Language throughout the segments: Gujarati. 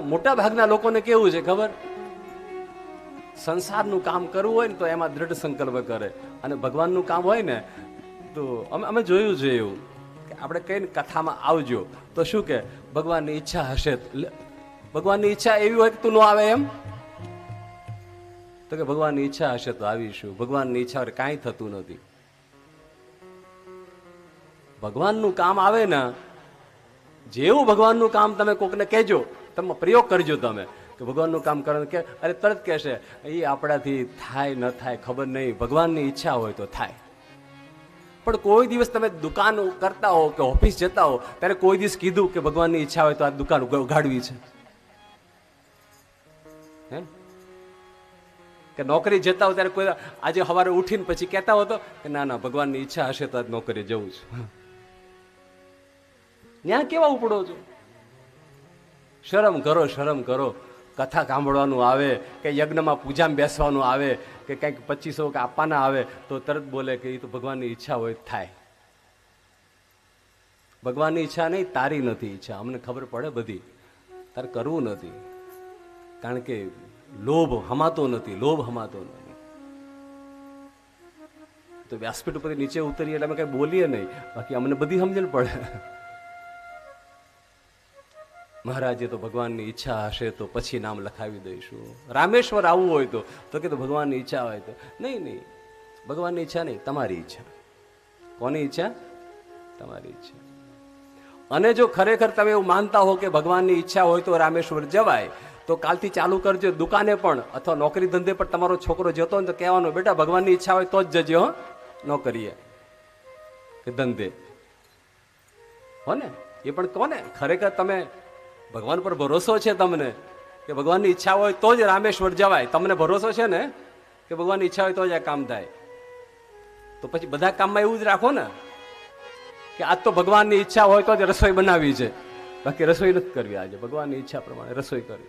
મોટા ભાગના લોકોને કેવું છે ખબર? સંસારનું કામ કરવું હોય ને તો એમાં દ્રઢ સંકલ્પ કરે. અને ભગવાનનું કામ હોય ને તો અમે અમે જોયું છે એવું. કે આપણે કઈ કથામાં આવજો. તો શું કે? ભગવાનની ઈચ્છા હશે ભગવાનની ઈચ્છા એવી હોય કે તું ન આવે એમ? તો કે ભગવાનની ઈચ્છા હશે તો આવીશું. ભગવાનની ઈચ્છા કાંઈ થતું નથી. ભગવાનનું કામ આવે ને, જેવું ભગવાનનું કામ તમે કોકને કહેજો તમે પ્રયોગ કરજો તમે. કે ભગવાનનું કામ કરો કે અરે તરત કહેશે, એ આપણાથી થાય, ન થાય, ખબર નહીં, ભગવાનની ઈચ્છા હોય તો થાય. પણ કોઈ દિવસ તમે દુકાન કરતા હો કે ઓફિસ જતા હો, ત્યારે કોઈ દિવસ કીધું કે ભગવાનની ઈચ્છા હોય તો આ દુકાન ઉગ- ઉગાડવી છે. હે કે નોકરી જતા હો ત્યારે કોઈ આજે સવારે ઉઠીને પછી કહેતા હો તો, કે ના ના, ભગવાનની ઈચ્છા હશે તો આજ નોકરી જવું છું. ત્યાં કેવા ઉપડો છો? શરમ કરો શરમ કરો. કથા સાંભળવાનું આવે કે યજ્ઞમાં પૂજામાં બેસવાનું આવે કે કંઈક પચીસો કે આપવાના આવે તો તરત બોલે કે એ તો ભગવાનની ઈચ્છા હોય થાય. ભગવાનની ઈચ્છા નહીં, તારી નથી ઈચ્છા. અમને ખબર પડે બધી. તારે કરવું નથી. કારણ કે લોભ હમાતો નથી, લોભ હમાતો નથી. તો વ્યાસપીઠ ઉપર નીચે ઉતરીએ એટલે અમે કંઈ બોલીએ નહીં. બાકી અમને બધી સમજણ પડે. મહારાજે તો ભગવાનની ઈચ્છા હશે તો પછી નામ લખાવી દઈશું. રામેશ્વર આવવું હોય તો તો કે તો ભગવાનની ઈચ્છા હોય તો. નહીં નહીં. ભગવાનની ઈચ્છા નહીં, તમારી ઈચ્છા. કોની ઈચ્છા? તમારી ઈચ્છા. અને જો ખરેખર તમે એવું માનતા હો કે ભગવાનની ઈચ્છા હોય તો રામેશ્વર જવાય, તો કાલથી ચાલુ કરજો દુકાને પણ, અથવા નોકરી ધંધે પણ તમારો છોકરો જતો હોય તો કહેવાનો, બેટા, ભગવાનની ઈચ્છા હોય તો જ જજે, હો. નોકરીએ. કે ધંધે. હો ને એ પણ કોને? ખરેખર તમે ભગવાન પર ભરોસો છે તમને? કે ભગવાનની ઈચ્છા હોય તો જ રામેશ્વર જવાય. તમને ભરોસો છે ને? કે ભગવાનની ઈચ્છા હોય તો જ આ કામ થાય. તો પછી બધા કામમાં એવું જ રાખો ને? કે આજ તો ભગવાનની ઈચ્છા હોય તો જ રસોઈ બનાવી છે. બાકી રસોઈ નથી કરવી આજે. ભગવાનની ઈચ્છા પ્રમાણે રસોઈ કરવી.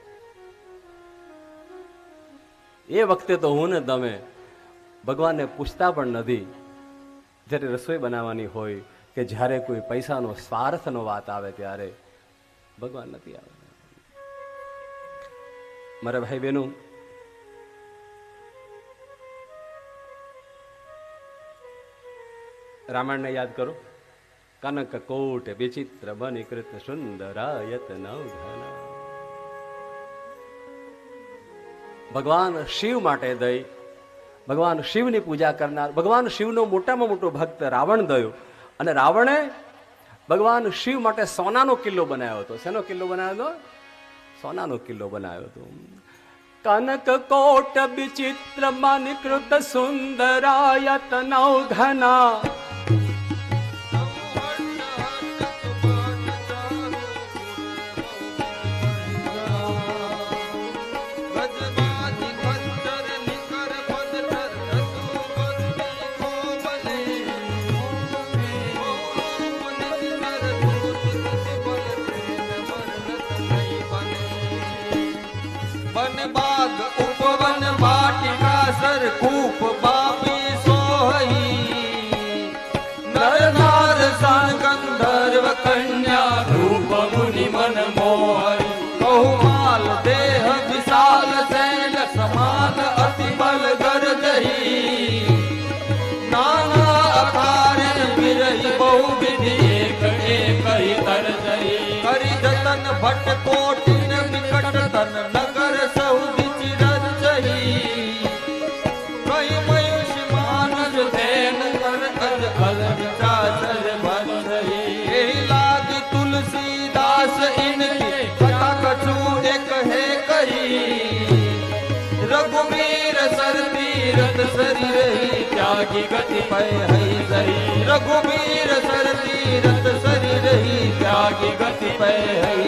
એ વખતે તો હું ને તમે ભગવાનને પૂછતા પણ નથી. જ્યારે રસોઈ બનાવવાની હોય કે જ્યારે કોઈ પૈસાનો સ્વાર્થનો વાત આવે ત્યારે ભગવાન નથી આવે. મારા ભાઈ બહેનો રામાયણને યાદ કરો. કનક કોટ વિચિત્ર બનિકૃત સુંદરાયત નવ ભગવાન શિવ માટે દઈ, ભગવાન શિવની પૂજા કરનાર, ભગવાન શિવનો મોટામાં મોટો ભક્ત રાવણ દયો. અને રાવણે ભગવાન શિવ માટે સોનાનો કિલ્લો બનાવ્યો હતો. શેનો કિલ્લો બનાવ્યો હતો? સોનાનો કિલ્લો બનાવ્યો હતો. કનક કોટ વિચિત્ર મનિકૃત સુંદરાયત નવ ઘના. મોહઈ કૌમાલ દેહ વિશાલ શૈલ સમાન અતિ બલ ગરદહી નાના અકારે વિરહી બહુ વિધિ એક એક હી તર જઈ કરી જતન ભટ્ટ કોટિન વિકટ તન નગર સૌ વિચિરત જઈ કઈ મયુષ માનસ ધેન કર અજ અલ રઘુવીર સરતીરથ સરી રહી ત્યાગી ગતિ પૈ હૈ સહી રઘુવીર સરતીરથ સરી રહી ત્યાગી ગતિ પૈ હૈ